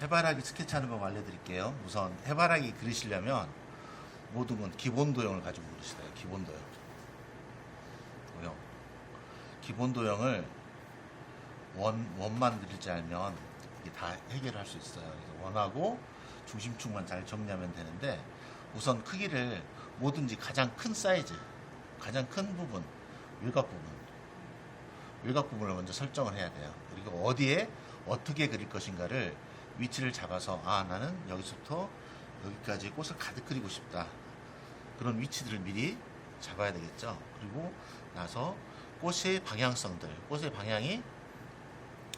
해바라기 스케치하는 법 알려드릴게요. 우선 해바라기 그리시려면 모든 건 기본 도형을 가지고 그리시다. 기본 도형. 도형. 기본 도형을 원 원만 그릴 줄 알면 이게 다 해결할 수 있어요. 그래서 원하고 중심축만 잘 정리하면 되는데 우선 크기를 뭐든지 가장 큰 사이즈, 가장 큰 부분, 외곽 부분, 외곽 부분을 먼저 설정을 해야 돼요. 그리고 어디에 어떻게 그릴 것인가를 위치를 잡아서 아 나는 여기서부터 여기까지 꽃을 가득 그리고 싶다. 그런 위치들을 미리 잡아야 되겠죠. 그리고 나서 꽃의 방향성들, 꽃의 방향이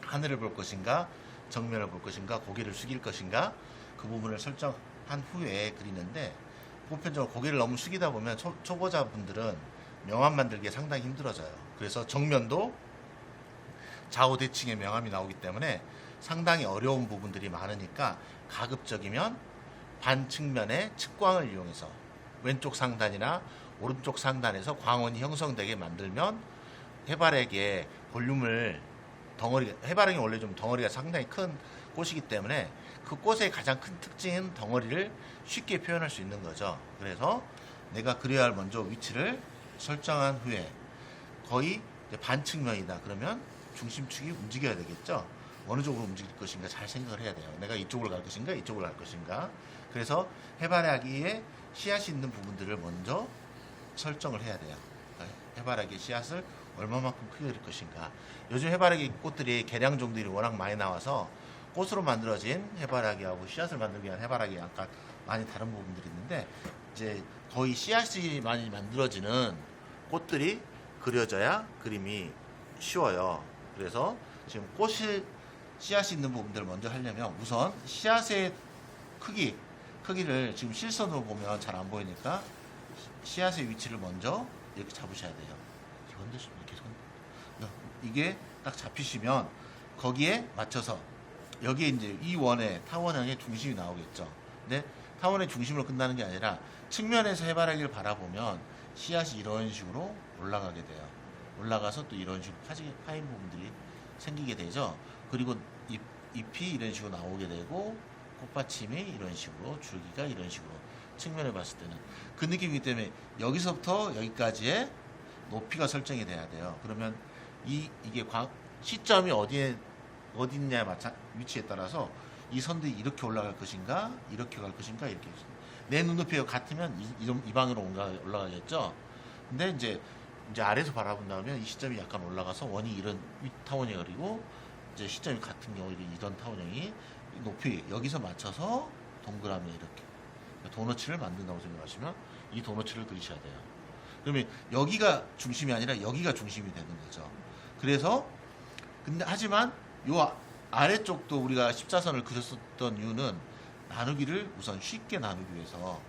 하늘을 볼 것인가, 정면을 볼 것인가, 고개를 숙일 것인가 그 부분을 설정한 후에 그리는데 보편적으로 고개를 너무 숙이다 보면 초, 초보자분들은 명암 만들기에 상당히 힘들어져요. 그래서 정면도 좌우 대칭의 명암이 나오기 때문에 상당히 어려운 부분들이 많으니까 가급적이면 반 측면의 측광을 이용해서 왼쪽 상단이나 오른쪽 상단에서 광원이 형성되게 만들면 해바라기의 볼륨을 덩어리 해바라기 원래 좀 덩어리가 상당히 큰 꽃이기 때문에 그 꽃의 가장 큰 특징은 덩어리를 쉽게 표현할 수 있는 거죠. 그래서 내가 그려야 할 먼저 위치를 설정한 후에 거의 이제 반측면이다. 그러면 중심축이 움직여야 되겠죠. 어느 쪽으로 움직일 것인가 잘 생각을 해야 돼요. 내가 이쪽으로 갈 것인가, 이쪽으로 갈 것인가. 그래서 해바라기에 씨앗이 있는 부분들을 먼저 설정을 해야 돼요. 해바라기 씨앗을 얼마만큼 크게 그릴 것인가. 요즘 해바라기 꽃들이 개량 종들이 워낙 많이 나와서 꽃으로 만들어진 해바라기하고 씨앗을 만들기 위한 해바라기 약간 많이 다른 부분들이 있는데 이제 거의 씨앗이 많이 만들어지는 꽃들이 그려져야 그림이 쉬워요. 그래서 지금 꽃이 씨앗이 있는 부분들을 먼저 하려면 우선 씨앗의 크기, 크기를 지금 실선으로 보면 잘 안 보이니까 씨앗의 위치를 먼저 이렇게 잡으셔야 돼요. 이렇게 흔드시면 이렇게 손, 이게 딱 잡히시면 거기에 맞춰서 여기에 이제 이 원의 타원형의 중심이 나오겠죠. 근데 타원의 중심으로 끝나는 게 아니라 측면에서 해바라기를 바라보면 씨앗이 이런 식으로 올라가게 돼요. 올라가서 또 이런 식으로 파인 부분들이 생기게 되죠. 그리고 잎, 잎이 이런 식으로 나오게 되고 꽃받침이 이런 식으로 줄기가 이런 식으로 측면에 봤을 때는 그 느낌이기 때문에 여기서부터 여기까지의 높이가 설정이 돼야 돼요. 그러면 이 이게 광, 시점이 어디에 어디 있냐에 마찬 위치에 따라서 이 선들이 이렇게 올라갈 것인가 이렇게 갈 것인가 이렇게 내 눈높이가 같으면 이, 이, 이 방으로 올라- 올라가겠죠. 근데 이제 이제 아래에서 바라본다면 이 시점이 약간 올라가서 원이 이런 윗 타원이 그리고 이제 시점이 같은 경우 이런 타원형이 높이 여기서 맞춰서 동그라미 이렇게 도너츠를 만든다고 생각하시면 이 도너츠를 그리셔야 돼요. 그러면 여기가 중심이 아니라 여기가 중심이 되는 거죠. 그래서 근데 하지만 요 아래쪽도 우리가 십자선을 그렸었던 이유는 나누기를 우선 쉽게 나누기 위해서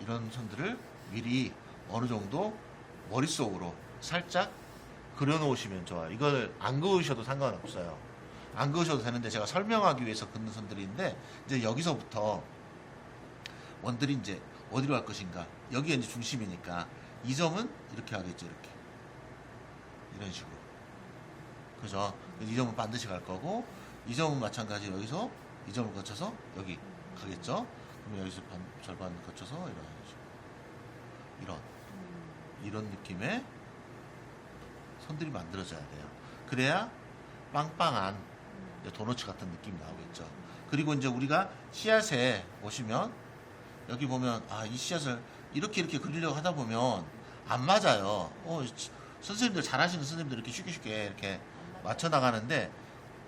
이런 선들을 미리 어느 정도 머릿속으로 살짝 그려놓으시면 좋아요. 이걸 안 그으셔도 상관없어요. 안 그으셔도 되는데 제가 설명하기 위해서 긋는 선들인데 이제 여기서부터 원들이 이제 어디로 갈 것인가. 여기가 이제 중심이니까 이 점은 이렇게 하겠죠 이렇게. 이런 식으로. 그죠? 이 점은 반드시 갈 거고 이 점은 마찬가지 여기서 이 점을 거쳐서 여기 가겠죠? 그러면 여기서 반, 절반 거쳐서 이런 식으로. 이런. 이런 느낌의 선들이 만들어져야 돼요. 그래야 빵빵한 도너츠 같은 느낌이 나오겠죠 그리고 이제 우리가 씨앗에 보시면 여기 보면 아 이 씨앗을 이렇게 이렇게 그리려고 하다 보면 안 맞아요. 어 지- 선생님들 잘하시는 선생님들 이렇게 쉽게 쉽게 이렇게 맞춰 나가는데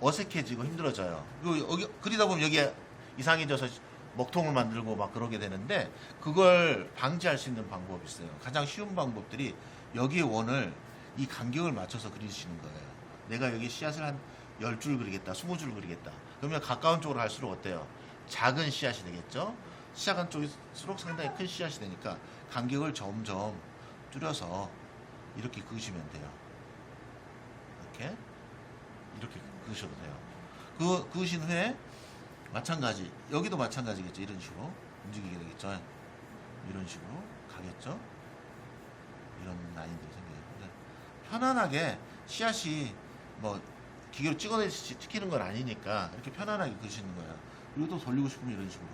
어색해지고 힘들어져요. 그리고 여기 그리다 보면 여기에 이상해져서 먹통을 만들고 막 그러게 되는데 그걸 방지할 수 있는 방법이 있어요. 가장 쉬운 방법들이 여기에 원을 이 간격을 맞춰서 그리시는 거예요. 내가 여기 씨앗을 한 10줄 그리겠다, 20줄 그리겠다. 그러면 가까운 쪽으로 갈수록 어때요? 작은 씨앗이 되겠죠? 시작한 쪽일수록 상당히 큰 씨앗이 되니까 간격을 점점 줄여서 이렇게 그으시면 돼요. 이렇게 이렇게 그으셔도 돼요. 그 그으신 후에 마찬가지 여기도 마찬가지겠죠. 이런 식으로 움직이게 되겠죠. 이런 식으로 가겠죠. 이런 라인들이 생겨요. 편안하게 씨앗이 뭐 기계로 찍어내 찍히는 건 아니니까 이렇게 편안하게 그으시는 거예요. 그리고 또 돌리고 싶으면 이런 식으로.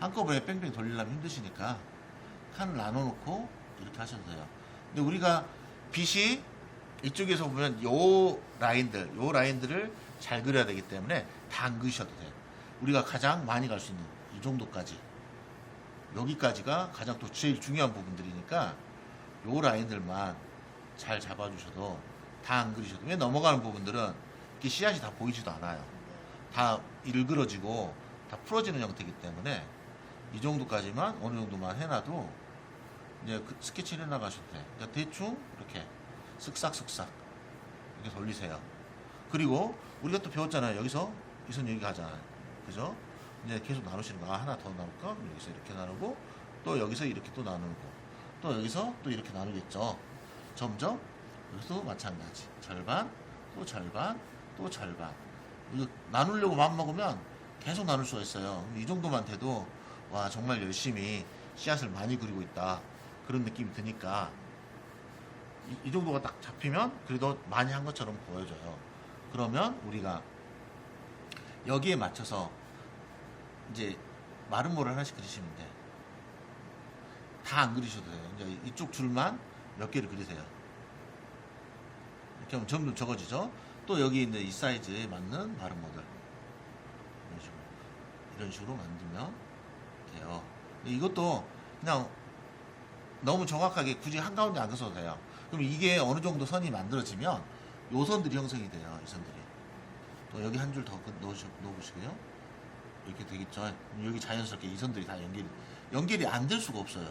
한꺼번에 뺑뺑 돌리려면 힘드시니까 칸을 나눠놓고 이렇게 하셔도 돼요. 근데 우리가 빛이 이쪽에서 보면 요 라인들, 요 라인들을 잘 그려야 되기 때문에 다 안 그리셔도 돼요. 우리가 가장 많이 갈 수 있는 이 정도까지. 여기까지가 가장 또 제일 중요한 부분들이니까 요 라인들만 잘 잡아주셔도 다 안 그리셔도 왜 넘어가는 부분들은 이렇게 씨앗이 다 보이지도 않아요. 다 일그러지고 다 풀어지는 형태이기 때문에 이 정도까지만 어느 정도만 해놔도 이제 그 스케치를 해나가셔도 돼. 그러니까 대충 이렇게 쓱싹쓱싹 이렇게 돌리세요. 그리고 우리가 또 배웠잖아요. 여기서 이선 여기 가잖아요. 그죠? 이제 계속 나누시는 거. 아, 하나 더 나눌까? 여기서 이렇게 나누고 또 여기서 이렇게 또 나누고 또 여기서 또 이렇게 나누겠죠. 점점 여기서도 마찬가지. 절반, 또 절반, 또 절반. 나누려고 마음 먹으면 계속 나눌 수가 있어요. 이 정도만 돼도 와 정말 열심히 씨앗을 많이 그리고 있다 그런 느낌이 드니까 이, 이 정도가 딱 잡히면 그래도 많이 한 것처럼 보여져요. 그러면 우리가 여기에 맞춰서 이제 마른 모를 하나씩 그리시면 돼. 다 안 그리셔도 돼요. 이제 이쪽 줄만 몇 개를 그리세요. 이렇게 하면 점점 적어지죠. 또 여기 있는 이 사이즈에 맞는 마른 모들 이런 식으로 이런 식으로 만들면 돼요. 이것도 그냥 너무 정확하게 굳이 한가운데 안 써도 돼요. 그럼 이게 어느 정도 선이 만들어지면 요 선들이 형성이 돼요. 이 선들이. 또 여기 한 줄 더 넣어보시고요. 이렇게 되겠죠. 여기 자연스럽게 이 선들이 다 연결이 연결이 안 될 수가 없어요.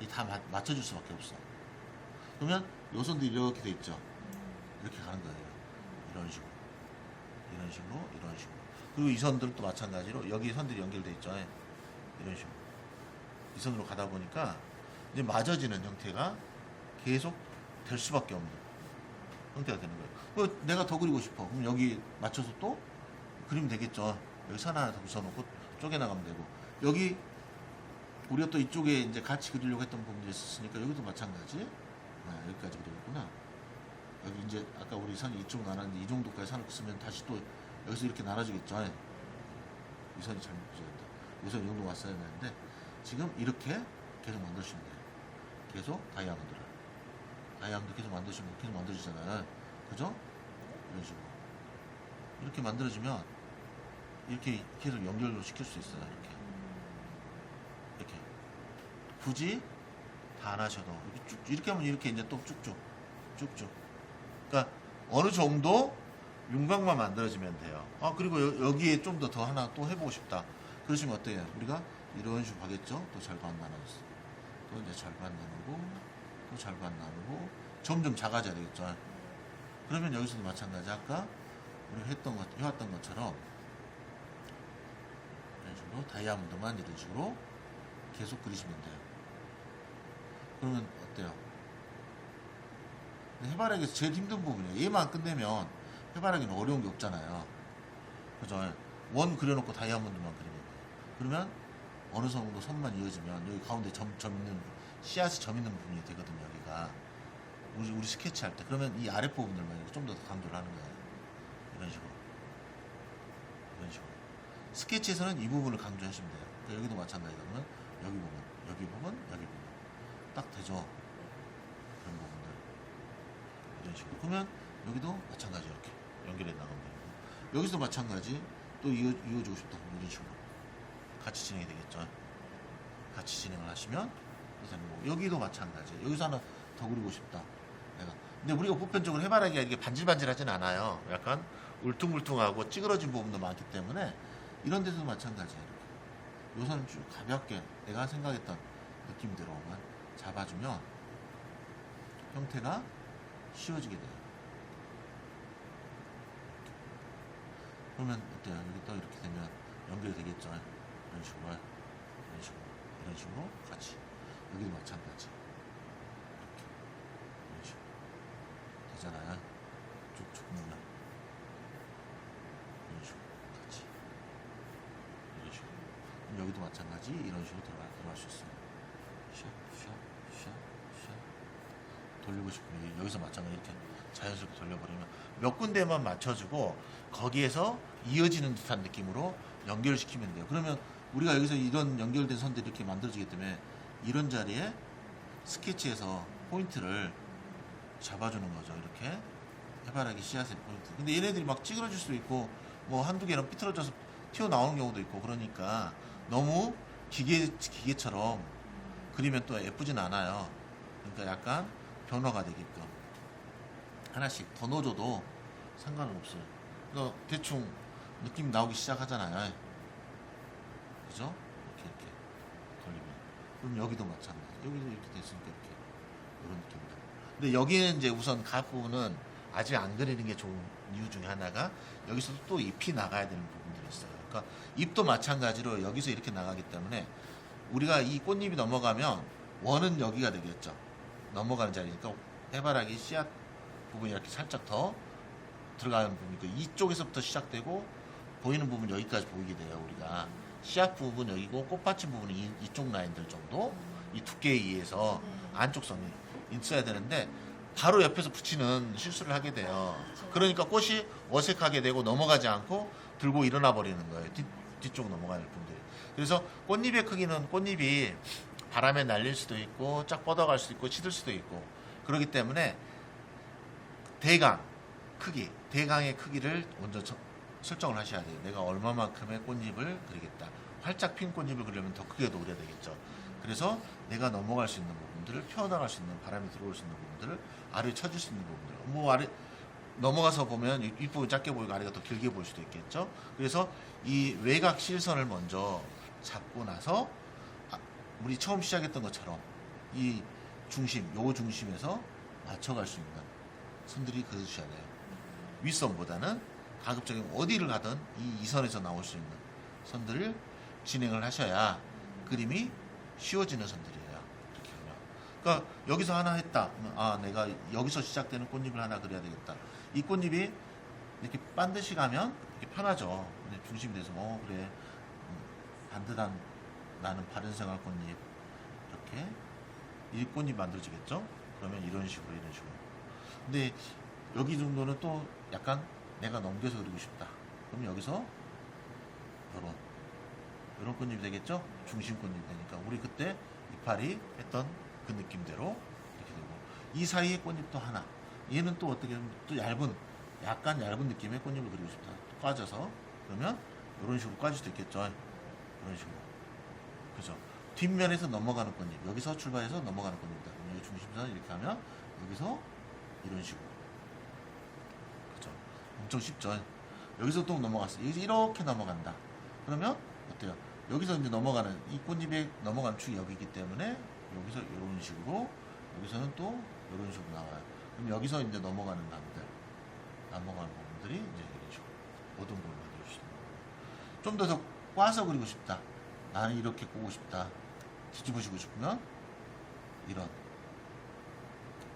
이 다 맞춰줄 수밖에 없어. 그러면 요 선들이 이렇게 돼 있죠. 이렇게 가는 거예요. 이런 식으로. 이런 식으로, 이런 식으로. 그리고 이 선들도 마찬가지로 여기 선들이 연결돼 있죠. 이런 식으로. 이 선으로 가다 보니까 이제 맞아지는 형태가 계속 될 수밖에 없는 형태가 되는 거예요. 뭐 내가 더 그리고 싶어. 그럼 여기 맞춰서 또 그리면 되겠죠. 여기 선 하나 더 붙여놓고 쪼개나가면 되고. 여기 우리가 또 이쪽에 이제 같이 그리려고 했던 부분들이 있었으니까 여기도 마찬가지. 아, 여기까지 그리겠구나. 여기 이제 아까 우리 선이 이쪽 나눴는데 이 정도까지 선을 쓰면 다시 또 여기서 이렇게 나눠지겠죠. 이 선이 잘못 붙여졌다. 여기서 이 정도 왔어야 되는데 지금 이렇게 계속 만드시면 돼요. 계속 다이아몬드를. 다이아몬드 계속 만드시면 계속 만들어지잖아요. 그죠? 이런 식으로. 이렇게 만들어지면 이렇게 계속 연결로 시킬 수 있어요. 이렇게. 이렇게. 굳이 다 안 하셔도 이렇게 쭉 이렇게 하면 이렇게 이제 또 쭉쭉 쭉쭉. 그러니까 어느 정도 윤곽만 만들어지면 돼요. 아 그리고 여, 기에 좀 더 더 하나 또 해보고 싶다. 그러시면 어때요? 우리가 이런 식으로 가겠죠? 또 절반 나눠서 또 이제 절반 나누고 또 절반 나누고 점점 작아져야 되겠죠? 그러면 여기서도 마찬가지 아까 우리 했던 것 해왔던 것처럼 이런 식으로 다이아몬드만 이런 식으로 계속 그리시면 돼요. 그러면 어때요? 해바라기에서 제일 힘든 부분이에요. 얘만 끝내면 해바라기는 어려운 게 없잖아요. 그죠? 원 그려놓고 다이아몬드만 그리면. 그러면 어느 정도 선만 이어지면 여기 가운데 점, 점 있는 씨앗이 점 있는 부분이 되거든요. 여기가 우리 우리 스케치 할 때 그러면 이 아랫 부분들만 좀 더 강조를 하는 거예요. 이런 식으로 이런 식으로 스케치에서는 이 부분을 강조하시면 돼요. 그러니까 여기도 마찬가지다. 그러면 여기 부분, 여기 부분, 여기 부분 딱 되죠. 식으로 그러면 여기도 마찬가지 이렇게 연결해 나가면 되고 여기서 마찬가지 또 이어, 이어지고 싶다 이런 식으로 같이 진행이 되겠죠. 같이 진행을 하시면 되는 거고 여기도 마찬가지. 여기서 하나 더 그리고 싶다. 내가. 근데 우리가 보편적으로 해바라기가 이게 반질반질하진 않아요. 약간 울퉁불퉁하고 찌그러진 부분도 많기 때문에 이런 데서도 마찬가지예요. 요선을 쭉 가볍게 내가 생각했던 느낌대로만 잡아주면 형태가 쉬워지게 돼요. 그러면 어때요? 여기 또 이렇게 되면 연결이 되겠죠. 이런 식으로, 이런 식으로, 이런 식으로 같이. 여기도 마찬가지. 이렇게. 이런 식으로. 되잖아요. 쭉쭉 누면. 이런 식으로 같이. 이런 식으로. 여기도 마찬가지. 이런 식으로 들어가, 들어갈 수 있어요. 샷, 샷. 돌리고 싶으면 여기서 마찬가지 이렇게 자연스럽게 돌려버리면 몇 군데만 맞춰주고 거기에서 이어지는 듯한 느낌으로 연결시키면 돼요. 그러면 우리가 여기서 이런 연결된 선들이 이렇게 만들어지기 때문에 이런 자리에 스케치에서 포인트를 잡아주는 거죠. 이렇게 해바라기 씨앗의 포인트. 근데 얘네들이 막 찌그러질 수도 있고 뭐 한두 개는 삐뚤어져서 튀어나오는 경우도 있고 그러니까 너무 기계 기계처럼 그리면 또 예쁘진 않아요. 그러니까 약간 변화가 되게끔 하나씩 더 넣어줘도 상관은 없어요. 그러니까 대충 느낌 나오기 시작하잖아요. 그죠? 이렇게 이렇게 돌리면 그럼 여기도 마찬가지. 여기도 이렇게 됐으니까 이렇게 이런 느낌이다. 근데 여기는 이제 우선 각 부분은 아직 안 그리는 게 좋은 이유 중에 하나가 여기서도 또 잎이 나가야 되는 부분들이 있어요. 그러니까 잎도 마찬가지로 여기서 이렇게 나가기 때문에 우리가 이 꽃잎이 넘어가면 원은 여기가 되겠죠. 넘어가는 자리니까 해바라기 씨앗 부분이 이렇게 살짝 더 들어가는 부분이니까 이쪽에서부터 시작되고 보이는 부분 여기까지 보이게 돼요. 우리가 씨앗 부분 여기고 꽃받침 부분이 이, 이쪽 라인들 정도 이 두께에 의해서 네. 안쪽 선이 있어야 되는데 바로 옆에서 붙이는 실수를 하게 돼요. 그러니까 꽃이 어색하게 되고 넘어가지 않고 들고 일어나 버리는 거예요. 뒤, 뒤쪽 넘어가는 분들이. 그래서 꽃잎의 크기는 꽃잎이 바람에 날릴 수도 있고 쫙 뻗어갈 수도 있고 치들 수도 있고 그렇기 때문에 대강 크기, 대강의 크기를 먼저 저- 설정을 하셔야 돼요. 내가 얼마만큼의 꽃잎을 그리겠다. 활짝 핀 꽃잎을 그리려면 더 크게 놓으야 되겠죠. 그래서 내가 넘어갈 수 있는 부분들을 펴나갈 수 있는 바람이 들어올 수 있는 부분들을 아래 쳐줄 수 있는 부분들. 뭐 아래 넘어가서 보면 이- 윗부분 작게 보이고 아래가 더 길게 보일 수도 있겠죠. 그래서 이 외곽 실선을 먼저 잡고 나서 아, 우리 처음 시작했던 것처럼 이 중심, 요 중심에서 맞춰갈 수 있는 선들이 그려주셔야 돼요. 윗선보다는 가급적이면 어디를 가든 이 이선에서 나올 수 있는 선들을 진행을 하셔야 그림이 쉬워지는 선들이에요. 이렇게 하면. 그러니까 여기서 하나 했다. 그러면 아, 내가 여기서 시작되는 꽃잎을 하나 그려야 되겠다. 이 꽃잎이 이렇게 반드시 가면 이렇게 편하죠. 중심이 돼서 어 그래 음, 반듯한 나는 바른 생활 꽃잎 이렇게 이 꽃잎 만들어지겠죠. 그러면 이런 식으로 이런 식으로. 근데 여기 정도는 또 약간 내가 넘겨서 그리고 싶다. 그럼 여기서 요런 요런 꽃잎이 되겠죠? 중심 꽃잎이 되니까 우리 그때 이파리 했던 그 느낌대로 이렇게 되고 이 사이에 꽃잎도 하나 얘는 또 어떻게 보면 또 얇은 약간 얇은 느낌의 꽃잎을 그리고 싶다. 꽈져서 그러면 이런 식으로 꽈질 수도 있겠죠. 이런 식으로 그죠? 뒷면에서 넘어가는 꽃잎 여기서 출발해서 넘어가는 꽃잎이다. 여기 중심선 이렇게 하면 여기서 이런 식으로 그죠? 엄청 쉽죠. 여기서 또 넘어갔어. 여기서 이렇게 넘어간다. 그러면 어때요? 여기서 이제 넘어가는 이 꽃잎에 넘어가는 축이 여기이기 때문에 여기서 이런 식으로 여기서는 또 이런 식으로 나와요. 그럼 여기서 이제 넘어가는 단들 넘어가는 부분들이 이제 이런 식으로 어떤 걸 만들어주시는 거예요. 좀더 더 꽈서 그리고 싶다. 나는 이렇게 꼬고 싶다. 뒤집으시고 싶으면 이런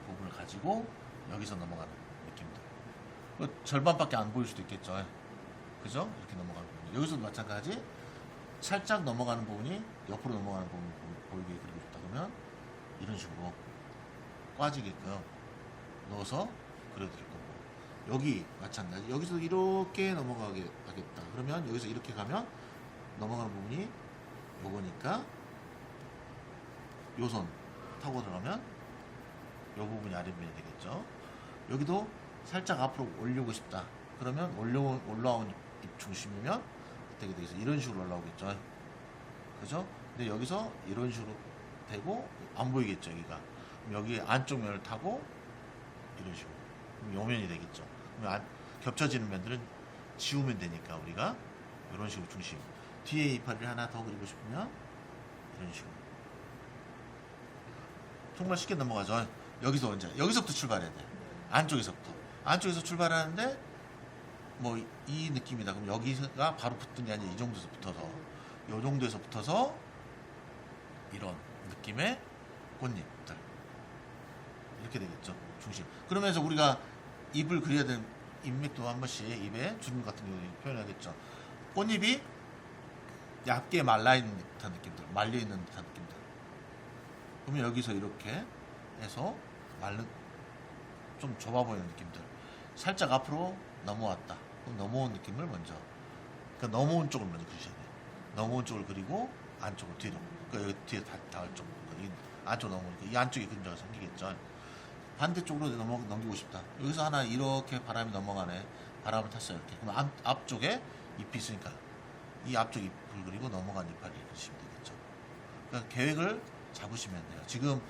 부분을 가지고 여기서 넘어가는 느낌들. 그 절반밖에 안 보일 수도 있겠죠. 그죠? 이렇게 넘어가는 부분. 여기서도 마찬가지. 살짝 넘어가는 부분이 옆으로 넘어가는 부분 보- 보이게 그리고 싶다 그러면 이런 식으로 꽈지게끔 넣어서 그려드릴 거고 여기 마찬가지 여기서 이렇게 넘어가게 하겠다 그러면 여기서 이렇게 가면 넘어가는 부분이 요거니까 요선 타고 들어가면 요 부분이 아랫면이 되겠죠. 여기도 살짝 앞으로 올리고 싶다. 그러면 올려, 올라온 입 중심이면 되게 되겠어? 이런 식으로 올라오겠죠. 그죠? 근데 여기서 이런 식으로 되고 안 보이겠죠 여기가. 여기 안쪽 면을 타고 이런 식으로. 요 면이 되겠죠. 안- 겹쳐지는 면들은 지우면 되니까 우리가 이런 식으로 중심 뒤에 이파리를 하나 더 그리고 싶으면 이런 식으로. 정말 쉽게 넘어가죠. 여기서 언제 여기서부터 출발해야 돼. 안쪽에서부터. 안쪽에서 출발하는데 뭐 이 느낌이다. 그럼 여기가 바로 붙는 게 아니라 이 정도에서 붙어서 요 정도에서 붙어서 이런 느낌의 꽃잎들. 이렇게 되겠죠. 중심. 그러면서 우리가 입을 그려야 되는 인맥도 한 번씩 입에 주름 같은 경우에 표현하겠죠. 꽃잎이 얇게 말라 있는 듯한 느낌들 말려 있는 듯한 느낌들 그러면 여기서 이렇게 해서 말른 좀 좁아 보이는 느낌들. 살짝 앞으로 넘어왔다. 그럼 넘어온 느낌을 먼저. 그러니까 넘어온 쪽을 먼저 그리셔야 돼요. 넘어온 쪽을 그리고 안쪽을 뒤로. 그러니까 여기 뒤에 다, 닿을 쪽. 이 안쪽 넘어오니까 이 안쪽에 그림자가 생기겠죠. 반대쪽으로 넘어, 넘기고 싶다. 여기서 하나 이렇게 바람이 넘어가네. 바람을 탔어요. 이렇게. 그럼 앞, 앞쪽에 잎이 있으니까 이 앞쪽 잎을 그리고 넘어간 이파리 그리시면 되겠죠. 그러니까 계획을 잡으시면 돼요. 지금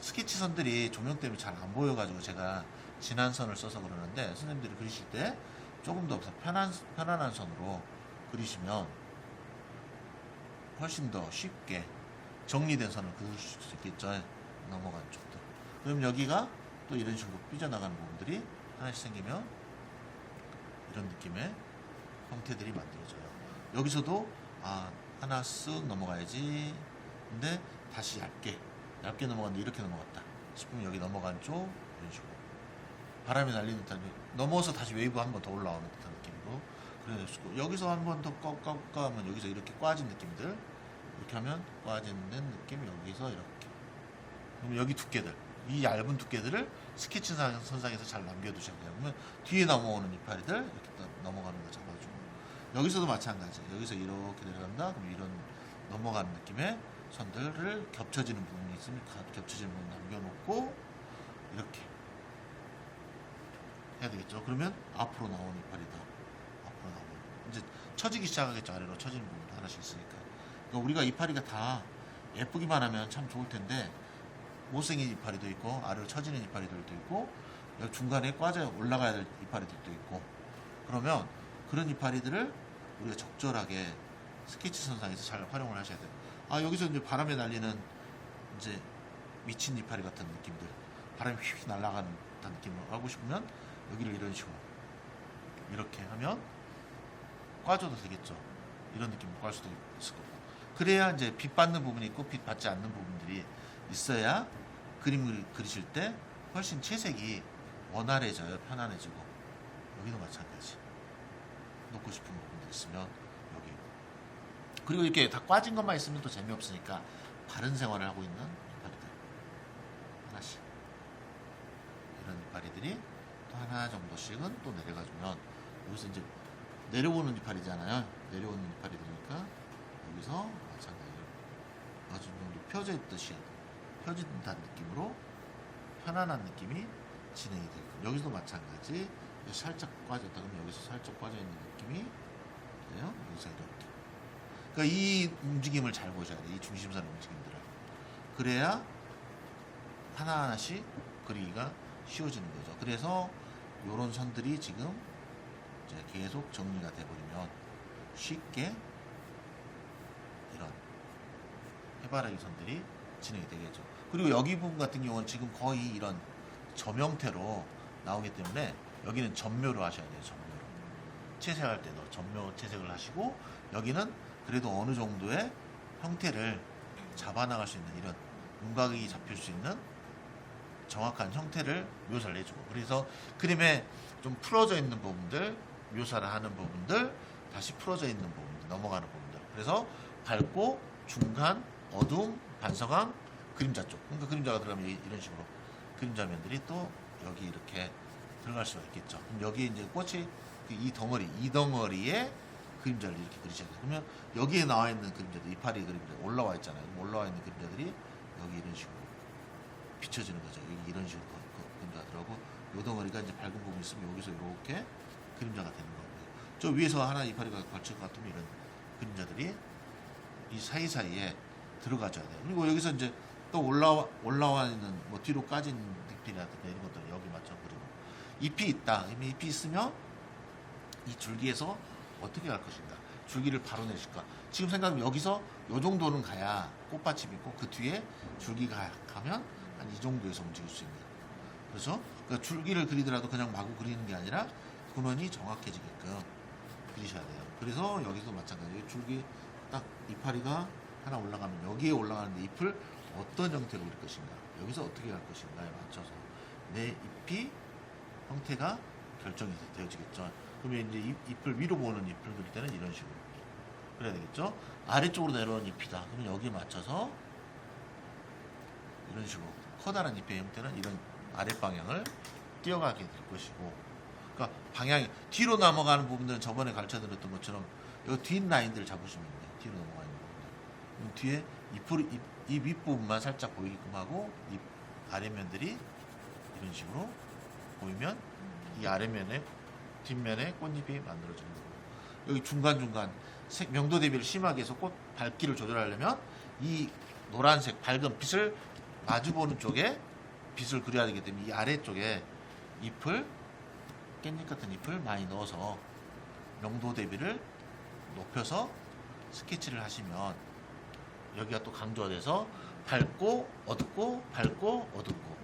스케치 선들이 조명 때문에 잘 안 보여가지고 제가 진한 선을 써서 그러는데 선생님들이 그리실 때 조금 더 편한, 편안한 선으로 그리시면 훨씬 더 쉽게 정리된 선을 그으실 수 있겠죠. 넘어간 쪽도. 그럼 여기가 또 이런 식으로 삐져나가는 부분들이 하나씩 생기면 이런 느낌의 형태들이 만들어져요. 여기서도 아 하나 쓱 넘어가야지. 근데 다시 얇게 얇게 넘어갔는데 이렇게 넘어갔다 싶으면 여기 넘어간 쪽 이런 식으로 바람이 날리는 듯한 넘어서 다시 웨이브 한 번 더 올라오는 듯한 느낌으로. 그려냈고. 여기서 한 번 더 꺾꺾 하면 여기서 이렇게 꽈진 느낌들. 이렇게 하면 꽈지는 느낌 여기서 이렇게. 그럼 여기 두께들. 이 얇은 두께들을 스케치 상- 선상에서 잘 남겨두셔야 돼요. 그러면 뒤에 넘어오는 이파리들 이렇게 또 넘어가는 거 잡아주고 여기서도 마찬가지. 여기서 이렇게 내려간다. 그럼 이런 넘어가는 느낌의 선들을 겹쳐지는 부분이 있으면 가- 겹쳐지는 부분 남겨놓고 이렇게 해야 되겠죠. 그러면 앞으로 나오는 이파리다. 앞으로 나오는 이제 처지기 시작하겠죠. 아래로 처지는 부분도 하나씩 있으니까. 그러니까 우리가 이파리가 다 예쁘기만 하면 참 좋을 텐데 못생긴 이파리도 있고 아래로 처지는 이파리들도 있고 중간에 꽈져 올라가야 될 이파리들도 있고 그러면 그런 이파리들을 우리가 적절하게 스케치 선상에서 잘 활용을 하셔야 돼요. 아 여기서 이제 바람에 날리는 이제 미친 이파리 같은 느낌들 바람이 휙 날아가는 듯한 느낌을 하고 싶으면 여기를 이런 식으로 이렇게 하면 꽈줘도 되겠죠. 이런 느낌으로 꽈 수도 있을 거고 그래야 이제 빛 받는 부분이 있고 빛 받지 않는 부분들이 있어야 그림을 그리실 때 훨씬 채색이 원활해져요. 편안해지고 여기도 마찬가지. 놓고 싶은 부분도 있으면 여기. 그리고 이렇게 다 꽈진 것만 있으면 또 재미없으니까 바른 생활을 하고 있는 이파리들. 하나씩. 이런 이파리들이 또 하나 정도씩은 또 내려가주면 여기서 이제 내려오는 이파리잖아요. 내려오는 이파리들이니까 여기서 마찬가지로 아주 정도 펴져 있듯이 펴진 듯한 느낌으로 편안한 느낌이 진행이 되고 여기서도 마찬가지 살짝 빠졌다 그러면 여기서 살짝 빠져 있는 느낌이 돼요. 여기서 이렇게. 그러니까 이 움직임을 잘 보셔야 돼요. 이 중심선 움직임들을. 그래야 하나하나씩 그리기가 쉬워지는 거죠. 그래서 이런 선들이 지금 이제 계속 정리가 돼버리면 쉽게 이런 해바라기 선들이 진행이 되겠죠. 그리고 여기 부분 같은 경우는 지금 거의 이런 점 형태로 나오기 때문에 여기는 점묘로 하셔야 돼요. 점묘로. 채색할 때도 점묘 채색을 하시고 여기는 그래도 어느 정도의 형태를 잡아나갈 수 있는 이런 윤곽이 잡힐 수 있는 정확한 형태를 묘사를 해주고 그래서 그림에 좀 풀어져 있는 부분들 묘사를 하는 부분들 다시 풀어져 있는 부분들 넘어가는 부분들 그래서 밝고 중간 어두움 반성함 그림자 쪽 그러니까 그림자가 들어가면 이- 이런 식으로 그림자면들이 또 여기 이렇게 들어갈 수가 있겠죠 그럼 여기 이제 꽃이 그이 덩어리 이 덩어리에 그림자를 이렇게 그리셔야 돼요 그러면 여기에 나와 있는 그림자들 이파리 그림자 올라와 있잖아요 올라와 있는 그림자들이 여기 이런 식으로 비춰지는 거죠. 여기 이런 식으로 들어가고 요 덩어리가 이제 밝은 부분이 있으면 여기서 이렇게 그림자가 되는 거고요. 저 위에서 하나 이파리가 걸칠 것 같으면 이런 그림자들이 이 사이사이에 들어가줘야 돼요. 그리고 여기서 이제 또 올라와 올라와 있는 뭐 뒤로 까진 잎이라든가 이런 것들 여기 맞춰 잎이 있다. 이미 잎이 있으면 이 줄기에서 어떻게 갈 것인가? 줄기를 바로 내실까? 지금 생각하면 여기서 요 정도는 가야 꽃받침이 있고 그 뒤에 줄기가 가면 한 이 정도에서 움직일 수 있는. 그렇죠? 그러니까 줄기를 그리더라도 그냥 마구 그리는 게 아니라 근원이 정확해지게끔 그리셔야 돼요. 그래서 여기도 마찬가지예요. 줄기 딱 이파리가 하나 올라가면 여기에 올라가는데 잎을 어떤 형태로 그릴 것인가? 여기서 어떻게 갈 것인가에 맞춰서 내 잎이 형태가 결정이 되어지겠죠. 그러면 이제 잎, 잎을 위로 보는 잎을 그릴 때는 이런 식으로 그래야 되겠죠. 아래쪽으로 내려오는 잎이다. 그러면 여기에 맞춰서 이런 식으로 커다란 잎의 형태는 이런 아랫 방향을 뛰어가게 될 것이고 그러니까 방향이 뒤로 넘어가는 부분들은 저번에 가르쳐 드렸던 것처럼 이 뒷 라인들을 잡으시면 돼요. 뒤로 넘어가는 부분들. 그럼 뒤에 잎을 잎, 이 윗부분만 살짝 보이게끔 하고 잎 아래면들이 이런 식으로 보이면 이 아래면에 뒷면에 꽃잎이 만들어지는 거고 여기 중간중간 색, 명도 대비를 심하게 해서 꽃 밝기를 조절하려면 이 노란색 밝은 빛을 마주보는 쪽에 빛을 그려야 되기 때문에 이 아래쪽에 잎을 깻잎 같은 잎을 많이 넣어서 명도 대비를 높여서 스케치를 하시면 여기가 또 강조가 돼서 밝고 어둡고 밝고 어둡고.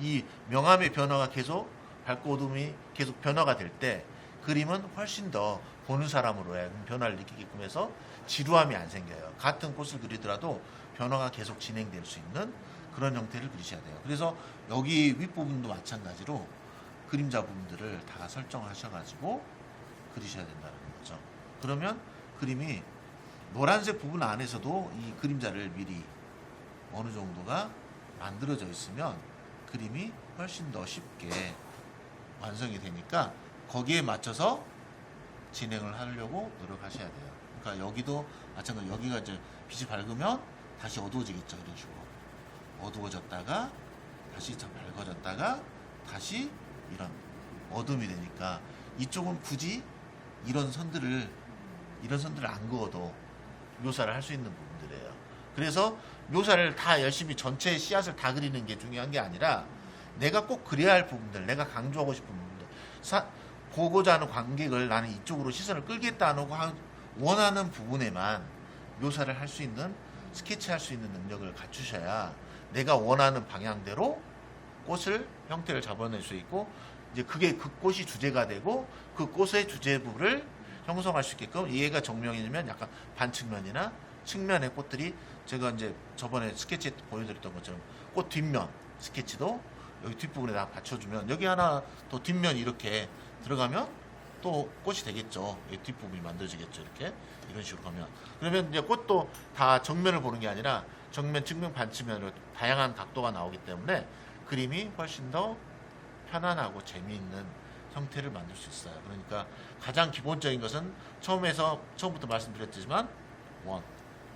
이 명암의 변화가 계속 어둠이 계속 변화가 될 때 그림은 훨씬 더 보는 사람으로 하여금 변화를 느끼게끔 해서 지루함이 안 생겨요. 같은 꽃을 그리더라도 변화가 계속 진행될 수 있는 그런 형태를 그리셔야 돼요. 그래서 여기 윗부분도 마찬가지로 그림자 부분들을 다 설정하셔가지고 그리셔야 된다는 거죠. 그러면 그림이 노란색 부분 안에서도 이 그림자를 미리 어느 정도가 만들어져 있으면 그림이 훨씬 더 쉽게 완성이 되니까 거기에 맞춰서 진행을 하려고 노력하셔야 돼요. 그러니까 여기도 마찬가지로 여기가 이제 빛이 밝으면 다시 어두워지겠죠. 이런 식으로. 어두워졌다가 다시 참 밝아졌다가 다시 이런 어둠이 되니까 이쪽은 굳이 이런 선들을 이런 선들을 안 그어도 묘사를 할 수 있는 부분들이에요. 그래서 묘사를 다 열심히 전체 씨앗을 다 그리는 게 중요한 게 아니라 내가 꼭 그려야 할 부분들, 내가 강조하고 싶은 부분들, 사, 보고자 하는 관객을 나는 이쪽으로 시선을 끌겠다는 하- 원하는 부분에만 묘사를 할 수 있는 스케치할 수 있는 능력을 갖추셔야 내가 원하는 방향대로 꽃을 형태를 잡아낼 수 있고 이제 그게 그 꽃이 주제가 되고 그 꽃의 주제부를 형성할 수 있게끔 얘가 정면이면 약간 반측면이나 측면의 꽃들이 제가 이제 저번에 스케치 보여드렸던 것처럼 꽃 뒷면 스케치도 여기 뒷부분에 다 받쳐주면 여기 하나 더 뒷면 이렇게 들어가면 또 꽃이 되겠죠. 이 뒷부분이 만들어지겠죠. 이렇게 이런 식으로 가면 그러면 이제 꽃도 다 정면을 보는 게 아니라 정면, 측면, 반측면으로 다양한 각도가 나오기 때문에 그림이 훨씬 더 편안하고 재미있는 형태를 만들 수 있어요. 그러니까 가장 기본적인 것은 처음에서 처음부터 말씀드렸지만 원,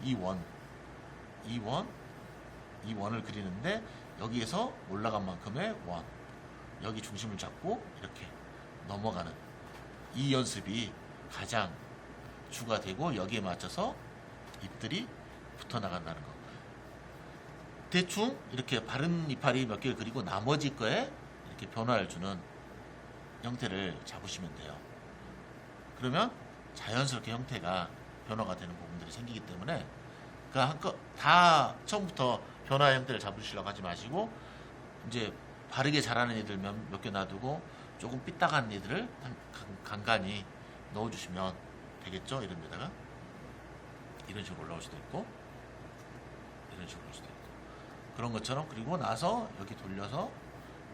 이 원, 이 원, 이 원을 그리는데 여기에서 올라간 만큼의 원, 여기 중심을 잡고 이렇게 넘어가는 이 연습이 가장 주가 되고 여기에 맞춰서 잎들이 붙어 나간다는 거. 대충 이렇게 바른 이파리 몇 개를 그리고 나머지 거에 이렇게 변화를 주는 형태를 잡으시면 돼요. 그러면 자연스럽게 형태가 변화가 되는 부분들이 생기기 때문에 그러니까 다 처음부터 변화 형태를 잡으시려고 하지 마시고 이제 바르게 자라는 애들 몇 개 놔두고 조금 삐딱한 애들을 간- 간- 간간히 넣어주시면 되겠죠? 이런 데다가 이런 식으로 올라올 수도 있고 이런 식으로 올 수도 있고 그런 것처럼 그리고 나서 여기 돌려서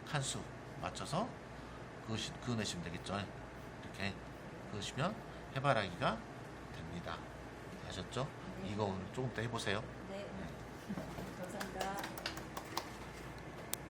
칸수 맞춰서 그것이 그어내시면 되겠죠? 이렇게 그으시면 해바라기가 됩니다. 아셨죠? 이거 오늘 조금 더 해보세요.